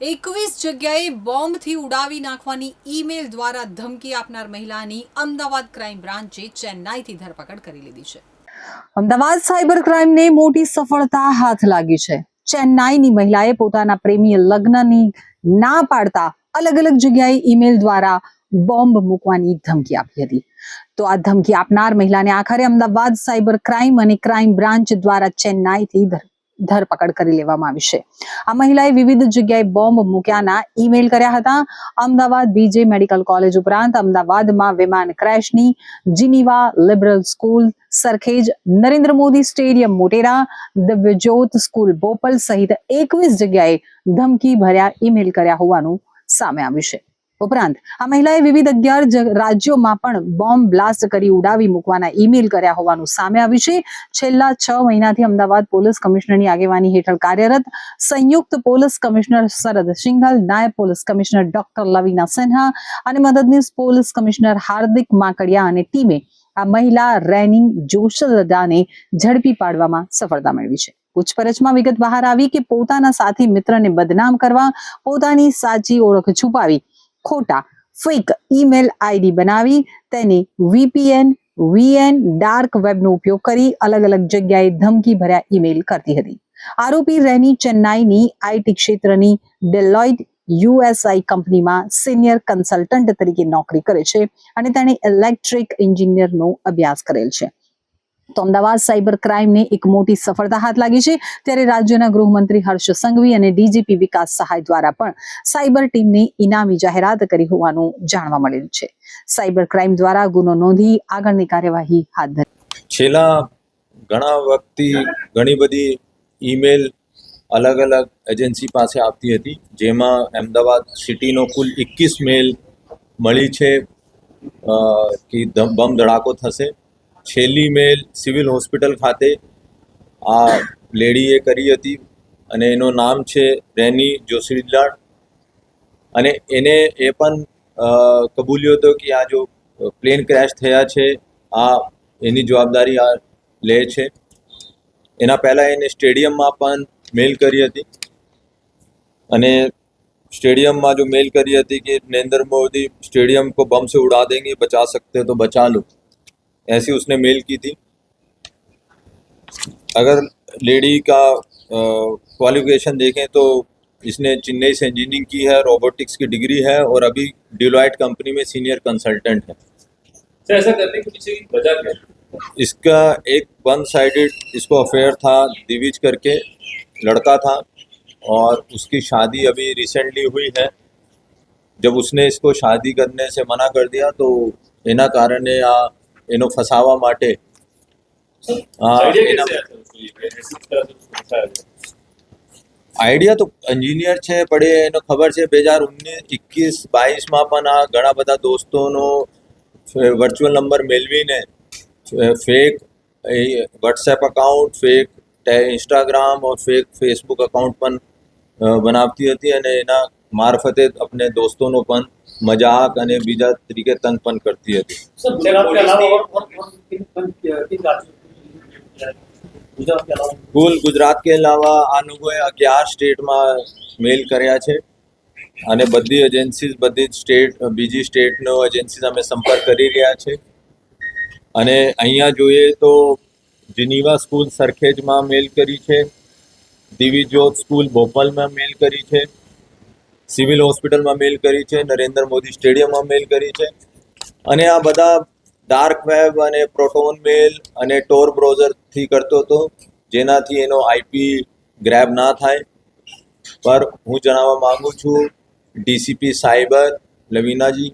એકવીસ જગ્યાએ બોમ્બથી ઉડાવી નાખવાની ઈમેલ દ્વારા ધમકી આપનાર મહિલાની અમદાવાદ ક્રાઇમ બ્રાન્ચે ચેન્નાઈથી ધરપકડ કરી લીધી છે. અમદાવાદ સાયબર ક્રાઇમને મોટી સફળતા હાથ લાગી છે. ચેન્નાઈની મહિલાએ પોતાના પ્રેમીય લગ્નની ના પાડતા અલગ અલગ જગ્યાએ ઈમેલ દ્વારા બોમ્બ મૂકવાની ધમકી આપી હતી. તો આ ધમકી આપનાર મહિલાને આખરે અમદાવાદ સાયબર ક્રાઇમ અને ક્રાઇમ બ્રાન્ચ દ્વારા ચેન્નાઈથી ધર- ધરપકડ કરી લેવામાં આવી છે. આ મહિલાએ વિવિધ જગ્યાએ બોમ્બ મૂક્યાના ઈમેલ કર્યા હતા. અમદાવાદ બીજે મેડિકલ કોલેજ ઉપરાંત અમદાવાદમાં વિમાન ક્રેશની Geneva liberal school, Sarkhej, Narendra Modi stadium Motera, Divyajyot school Bopal સહિત એકવીસ જગ્યાએ ધમકી ભર્યા ઈમેલ કર્યા હોવાનું સામે આવ્યું છે. ઉપરાંત આ મહિલાએ વિવિધ અગિયાર રાજ્યોમાં પણ બોમ્બ બ્લાસ્ટ કરી ઉડાવી મૂકવાના ઈમેલ કર્યા હોવાનું સામે આવ્યું છે. છેલ્લા છ મહિનાથી અમદાવાદ પોલીસ કમિશનરની આગેવાની હેઠળ કાર્યરત સંયુક્ત પોલીસ કમિશનર શરદ સિંઘલ, નાયબ police commissioner doctor Lavina Sinha અને મદદનીશ પોલીસ કમિશનર હાર્દિક માકડિયા અને ટીમે આ મહિલા રેનિંગ જોશદાને ઝડપી પાડવામાં સફળતા મેળવી છે. પૂછપરછમાં વિગત બહાર આવી કે પોતાના સાથી મિત્રને બદનામ કરવા પોતાની સાચી ઓળખ છુપાવી ખોટા ફેક ઈમેલ આઈડી બનાવી તેને વીપીએન વીએન ડાર્ક વેબનો ઉપયોગ કરી અલગ અલગ જગ્યાએ ધમકી ભર્યા ઈમેલ કરતી હતી. આરોપી રેની ચેન્નાઈની આઈટી ક્ષેત્રની ડેલોઇટ યુએસઆઈ કંપનીમાં સિનિયર કન્સલ્ટન્ટ તરીકે નોકરી કરે છે અને તેણે ઇલેક્ટ્રિક એન્જિનિયરનો અભ્યાસ કરેલ છે. તો અમદાવાદ સાયબર ક્રાઇમને એક મોટી સફળતા હાથ લાગી છે. ત્યારે રાજ્યના ગૃહમંત્રી હર્ષ સંઘવી અને ડીજીપી વિકાસ સહાય દ્વારા પણ સાયબર ટીમને ઇનામી જાહેરાત કરી હોવાનું જાણવા મળેલું છે. સાયબર ક્રાઇમ દ્વારા ગુનો નોંધી આગળની કાર્યવાહી હાથ ધરી. છેલ્લા ઘણા વખતથી ઘણી બધી ઈમેલ અલગ અલગ એજન્સી પાસે આવતી હતી, જેમાં અમદાવાદ સિટીનો કુલ એકવીસ મેલ મળી છે કે બમ ધડાકો થશે. છેલ્લી મેલ સિવિલ હોસ્પિટલ ખાતે આ લેડીએ કરી હતી અને એનું નામ છે રેની જોશીલાલ અને એને એ પણ કબૂલ્યો હતો કે આ જો પ્લેન ક્રેશ થયા છે, આ એની જવાબદારી આ લે છે. એના પહેલાં એને સ્ટેડિયમમાં પણ મેલ કરી હતી. અને સ્ટેડિયમમાં જો મેલ કરી હતી કે નરેન્દ્ર મોદી સ્ટેડિયમ કો બમ સે ઉડા દેંગે, બચા સકતે તો બચા લો. ऐसी उसने मेल की थी। अगर लेडी का क्वालिफिकेशन देखें तो इसने चेन्नई से इंजीनियरिंग की है रोबोटिक्स की डिग्री है और अभी डिलोइट कंपनी में सीनियर कंसल्टेंट है। ऐसा करने की वजह क्या इसका एक वन साइडेड इसको अफेयर था दिविज करके लड़का था और उसकी शादी अभी रिसेंटली हुई है। जब उसने इसको शादी करने से मना कर दिया तो इना कारण या એનો ફસાવા માટે. આઈડિયા તો એન્જિનિયર છે પડે એનો ખબર છે બે હજાર ઓગણીસ એકવીસ બાવીસમાં પણ આ ઘણા બધા દોસ્તોનો વર્ચ્યુઅલ નંબર મેળવીને fake WhatsApp account fake Instagram or fake Facebook account પણ બનાવતી હતી અને એના મારફતે આપણે દોસ્તોનો પણ મજાક અને બીજા તરીકે તંગ પણ કરતી હતી. કુલ ગુજરાત કે અલાવા આ અગિયાર સ્ટેટમાં મેલ કર્યા છે અને બધી એજન્સીઝ બધી જ સ્ટેટ બીજી સ્ટેટનો એજન્સીઝ અમે સંપર્ક કરી રહ્યા છે. અને અહીંયા જોઈએ તો જીનીવા સ્કૂલ સરખેજમાં મેલ કરી છે દિવી જ્યોત સ્કૂલ ભોપાલમાં મેલ કરી છે. સિવિલ હોસ્પિટલમાં મેલ કરી છે, નરેન્દ્ર મોદી સ્ટેડિયમમાં મેલ કરી છે. અને આ બધા ડાર્ક વેબ અને પ્રોટોન મેલ અને ટોર બ્રાઉઝરથી કરતો હતો, જેનાથી એનો આઈપી ગ્રેબ ના થાય. પર હું જણાવવા માગું છું ડીસીપી સાયબર લવીનાજી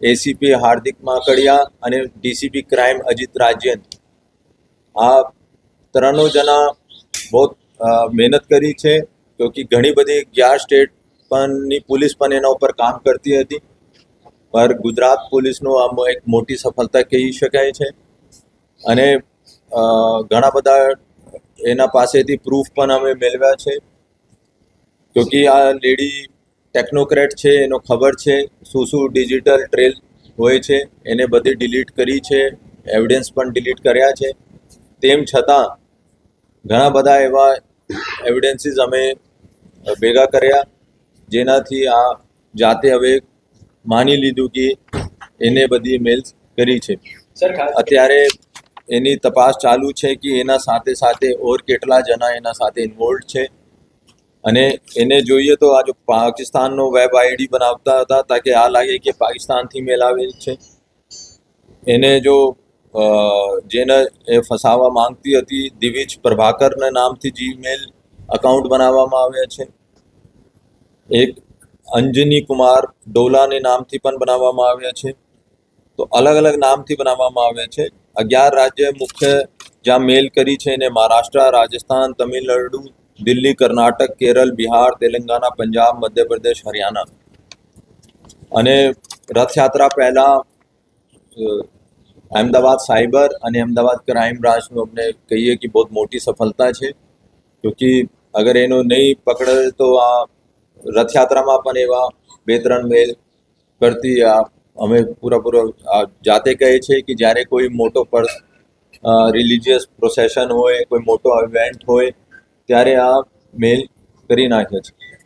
એસીપી હાર્દિક માકડિયા અને ડીસીપી ક્રાઇમ અજીત રાજ્યન. આ ત્રણો જણા બહુ મહેનત કરી છે કે ઘણી બધી અગિયાર સ્ટેટ પણની પોલીસ પણ એના ઉપર કામ કરતી હતી. પર ગુજરાત પોલીસનું આમ એક મોટી સફળતા કહી શકાય છે. અને ઘણા બધા એના પાસેથી પ્રૂફ પણ અમે મેળવ્યા છે. કે આ લેડી ટેકનોક્રેટ છે, એનો ખબર છે શું શું ડિજિટલ ટ્રેલ હોય છે, એને બધી ડિલીટ કરી છે એવિડન્સ પણ ડિલીટ કર્યા છે. તેમ છતાં, ઘણા બધા એવા એવિડન્સીસ અમે ભેગા કર્યા. જેનાથી આ જાતે હવે માની લીધું કે એને બધી મેલ્સ કરી છે. અત્યારે એની તપાસ ચાલુ છે કે એના સાથે સાથે ઓર કેટલા જણા એના સાથે ઇન્વોલ્વ છે. અને એને જોઈએ તો આ જો પાકિસ્તાનનો વેબ આઈડી બનાવતા હતા તાકે આ લાગે કે પાકિસ્તાનથી મેલ આવેલ છે. એને જો જેને એ ફસાવા માંગતી હતી દિવિજ પ્રભાકરના નામથી જીમેલ અકાઉન્ટ બનાવવામાં આવ્યા છે. એક અંજની કુમાર ડોલાને નામથી પણ બનાવવામાં આવ્યા છે. તો અલગ અલગ નામથી બનાવવામાં આવ્યા છે. અગિયાર રાજ્ય મુખ્ય જ્યાં મેલ કરી છે એને મહારાષ્ટ્ર, રાજસ્થાન, તમિલનાડુ, દિલ્હી, કર્ણાટક, કેરળ, બિહાર તેલંગાણા પંજાબ, મધ્યપ્રદેશ, હરિયાણા. અને રથયાત્રા પહેલાં અમદાવાદ સાયબર અને અમદાવાદ ક્રાઇમ બ્રાન્ચનું અમને કહીએ કે બહુ મોટી સફળતા છે. કે અગર એનો નહીં પકડે તો આ રથયાત્રામાં પણ એવા બે ત્રણ મેલ કરતી આ અમે પૂરેપૂરો જાતે કહે છે કે જ્યારે કોઈ મોટો પર રિલિજિયસ પ્રોસેશન હોય, કોઈ મોટો ઇવેન્ટ હોય, ત્યારે આ મેલ કરી નાખે છે.